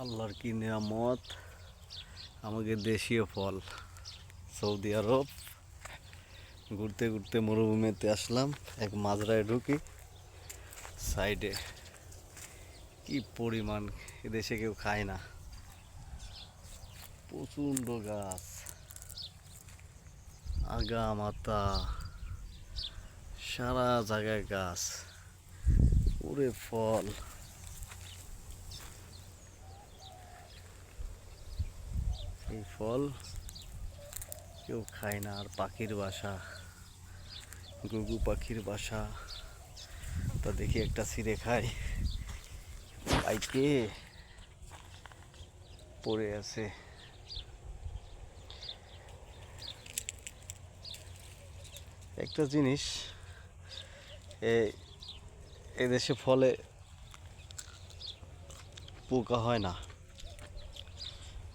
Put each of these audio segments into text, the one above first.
আল্লাহর কি নিয়ামত? আমাকে দেশীয় ফল, সৌদি আরব। ঘুরতে ঘুরতে মরুভূমিতে আসলাম, এক মাজরায় ঢুকি সাইডে কি পরিমাণ, এদেশে কেউ খায় না। প্রচণ্ড গাছ। আগা মাথা সারা জায়গায় গাছ। ওরে ফল। এই ফল কেউ খায় না, আর পাখির বাসা, গুগু পাখির বাসা। তা দেখি একটা ছিঁড়ে খায়। পাইকে পড়ে আছে। একটা জিনিস এদেশে ফলে পোকা হয় না।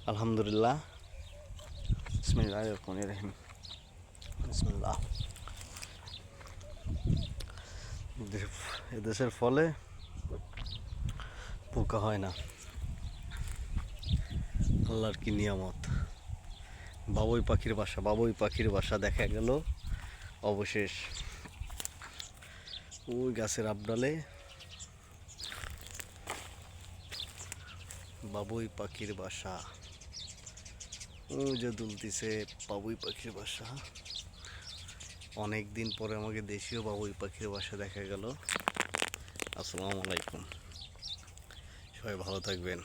আলহামদুলিল্লাহ। বিসমিল্লাহ রহমান রহিম বিসমিল্লাহ এদেশের ফলে পোকা হয় না। আল্লাহর কি নিয়ামত? বাবুই পাখির বাসা, বাবুই পাখির বাসা দেখা গেল। অবশেষ ওই গাছের আবডালে বাবুই পাখির বাসা। যে দুলতিছে বাবুই পাখির বাসা। অনেক দিন পরে আমাকে দেশীয় বাবুই পাখির বাসা দেখা গেল। আসসালামু আলাইকুম। সবাই ভালো থাকবেন।